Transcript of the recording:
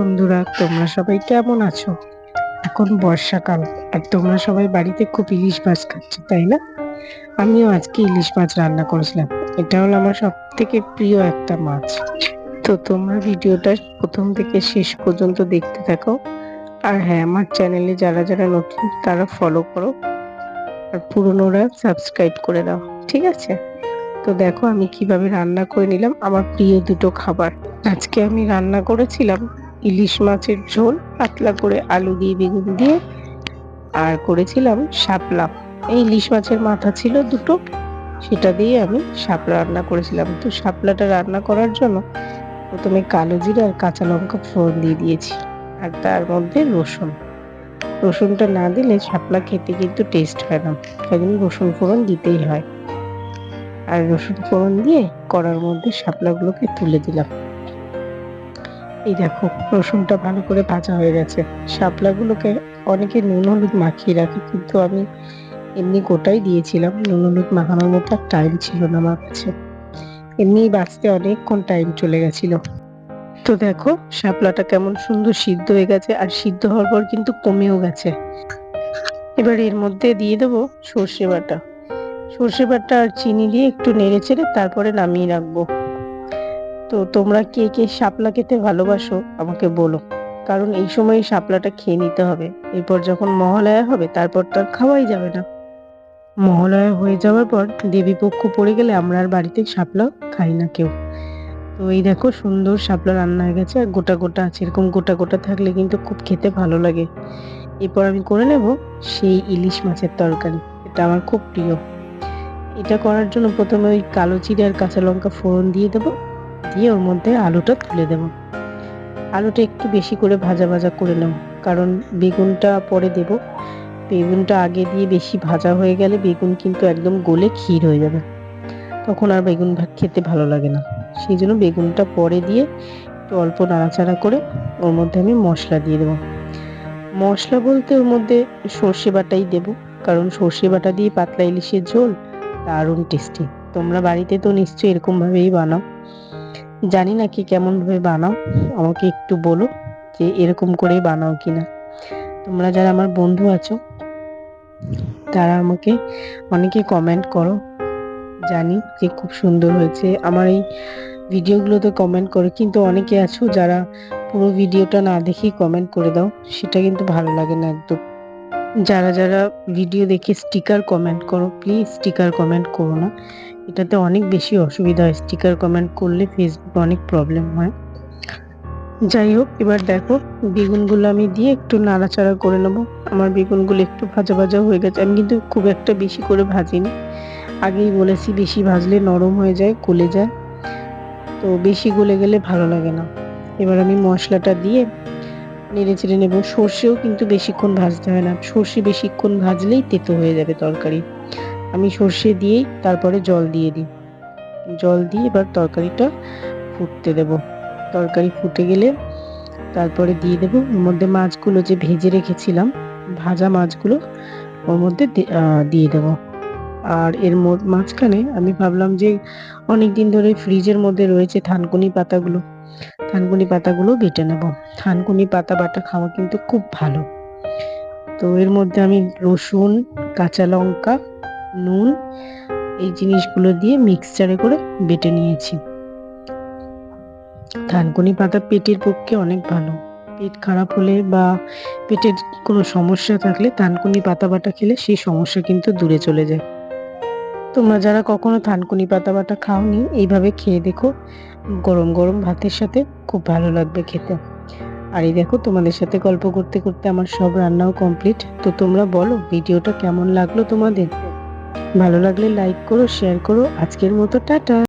বন্ধুরা, তোমরা সবাই কেমন আছো? এখন বর্ষাকাল, আর তোমরা সবাই বাড়িতে খুব ইলিশ মাছ খাচ্ছ, তাই না? আমিও আজকে ইলিশ মাছ রান্না করেছিলাম। এটা হলো আমার সব থেকে প্রিয় একটা মাছ। তো তোমরা ভিডিওটা প্রথম থেকে শেষ পর্যন্ত দেখতে থাকো। আর হ্যাঁ আমার চ্যানেলে যারা যারা নতুন, তারা ফলো করো। আর পুরনোরা সাবস্ক্রাইব করে দাও, ঠিক আছে? তো দেখো আমি কীভাবে রান্না করে নিলাম আমার প্রিয় দুটো খাবার। আজকে আমি রান্না করেছিলাম ইলিশ মাছের ঝোল পাতলা করে আলু দিয়ে বেগুন দিয়ে আর করেছিলাম শাপলা। এই ইলিশ মাছের মাথা ছিল দুটো, সেটা দিয়ে আমি শাপলা রান্না করেছিলাম। তো শাপলাটা রান্না করার জন্য প্রথমে কালো জিরা আর কাঁচা লঙ্কা ফোড়ন দিয়ে দিয়েছি আর তার মধ্যে রসুন। রসুনটা না দিলে শাপলা খেতে কিন্তু টেস্ট হয় না, তাই জন্য রসুন ফোড়ন দিতেই হয়। আর রসুন ফোড়ন দিয়ে কড়ার মধ্যে শাপলাগুলোকে তুলে দিলাম। এই দেখো, রসুনটা ভালো করে ভাজা হয়ে গেছে। শাপলাগুলোকে অনেকে নুন হলুদ মাখিয়ে রাখে, কিন্তু আমি এমনি গোটাই দিয়েছিলাম। নুন হলুদ মাখানোর মতো আর টাইম ছিল না আমার কাছে। এমনি বাঁচতে অনেকক্ষণ টাইম চলে গেছিল। তো দেখো, শাপলাটা কেমন সুন্দর সিদ্ধ হয়ে গেছে, আর সিদ্ধ হওয়ার পর কিন্তু কমেও গেছে। এবার এর মধ্যে দিয়ে দেবো সর্ষে বাটা। সর্ষে বাটা আর চিনি দিয়ে একটু নেড়ে চেড়ে তারপরে নামিয়ে রাখব। তো তোমরা কে কে শাপলা খেতে ভালোবাসো আমাকে বলো। কারণ এই সময় শাপলাটা খেয়ে নিতে হবে। এরপর যখন মহালয়া হবে, তারপর তো আর খাওয়াই যাবে না। মহালয়া হয়ে যাওয়ার পর দেবী পক্ষ পড়ে গেলে আমরা আর বাড়িতে শাপলা খাই না কেউ। তো এই দেখো সুন্দর শাপলা রান্না হয়ে গেছে, আর গোটা গোটা আছে। এরকম গোটা গোটা থাকলে কিন্তু খুব খেতে ভালো লাগে। এরপর আমি করে নেব সেই ইলিশ মাছের তরকারি। এটা আমার খুব প্রিয়। এটা করার জন্য প্রথমে ওই কালো চিড়ে আর কাঁচা লঙ্কা ফোড়ন দিয়ে দেবো। দিয়ে ওর মধ্যে আলুটা তুলে দেব। আলুটা একটু বেশি করে ভাজা ভাজা করে নেব, কারণ বেগুনটা পরে দেব। বেগুনটা আগে দিয়ে বেশি ভাজা হয়ে গেলে বেগুন কিন্তু একদম গলে ক্ষীর হয়ে যাবে। তখন আর বেগুন ভাত খেতে ভালো লাগে না। সেই জন্য বেগুনটা পরে দিয়ে একটু অল্প নাড়াচাড়া করে ওর মধ্যে আমি মশলা দিয়ে দেবো। মশলা বলতে ওর মধ্যে সর্ষে বাটাই দেব, কারণ সর্ষে বাটা দিয়ে পাতলা ইলিশের ঝোল দারুণ টেস্টি। তোমরা বাড়িতে তো নিশ্চয়ই এরকমভাবেই বানাও। জানি না কি কেমন ভাবে বানাও, আমাকে একটু বলো যে এরকম করে বানাও কিনা। তোমরা যারা আমার বন্ধু আছো, তারা আমাকে অনেকে কমেন্ট করো। জানি যে খুব সুন্দর হয়েছে। আমার এই ভিডিওগুলোতে কমেন্ট করো। কিন্তু অনেকে আছো যারা পুরো ভিডিওটা না দেখেই কমেন্ট করে দাও, সেটা কিন্তু ভালো লাগে না একদম। যারা যারা ভিডিও দেখে স্টিকার কমেন্ট করো প্লিজ স্টিকার কমেন্ট করো না। এটাতে অনেক বেশি অসুবিধা হয়। স্টিকার কমেন্ট করলে ফেসবুকে অনেক প্রবলেম হয়। যাই হোক, এবার দেখো, বেগুনগুলো আমি দিয়ে একটু নাড়াচাড়া করে নেব। আমার বেগুনগুলো একটু ভাজা ভাজা হয়ে গেছে। আমি কিন্তু খুব একটা বেশি করে ভাজিনি। আগেই বলেছি, বেশি ভাজলে নরম হয়ে যায়, গলে যায়। তো বেশি গলে গেলে ভালো লাগে না। এবার আমি মশলাটা দিয়ে নেড়ে চেড়ে নেব। সর্ষেও কিন্তু বেশিক্ষণ ভাজতে হয় না। সর্ষে বেশিক্ষণ ভাজলেই তেতো হয়ে যাবে তরকারি। আমি সর্ষে দিয়েই তারপরে জল দিয়ে দিই। জল দিয়ে এবার তরকারিটা ফুটতে দেব। তরকারি ফুটে গেলে তারপরে দিয়ে দেবো। ওর মধ্যে মাছগুলো যে ভেজে রেখেছিলাম, ভাজা মাছগুলো, ওর মধ্যে দিয়ে দেব। আর এর মাঝখানে আমি ভাবলাম যে অনেক দিন ধরে ফ্রিজের মধ্যে রয়েছে থানকুনি পাতাগুলো। থানকুনি পাতাগুলো বেটে নেব। থানকুনি পাতা বাটা খাওয়া কিন্তু খুব ভালো। তো এর মধ্যে আমি রসুন, কাঁচা লঙ্কা নুন, এই জিনিসগুলো দিয়ে মিক্সচারে করে বেটে নিয়েছি। থানকুনি পাতা পেটের পক্ষে অনেক ভালো। পেট খারাপ হলে বা পেটের কোনো সমস্যা থাকলে থানকুনি পাতা বাটা খেলে সেই সমস্যা কিন্তু দূরে চলে যায়। তোমরা যারা কখনো থানকুনি পাতা বাটা খাওনি, এইভাবে খেয়ে দেখো। গরম গরম ভাতের সাথে খুব ভালো লাগবে খেতে। আর এই দেখো, তোমাদের সাথে গল্প করতে করতে আমার সব রান্নাও কমপ্লিট তো তোমরা বলো, ভিডিওটা কেমন লাগল তোমাদের? ভালো লাগলে লাইক করো শেয়ার করো। আজকের মতো টাটা।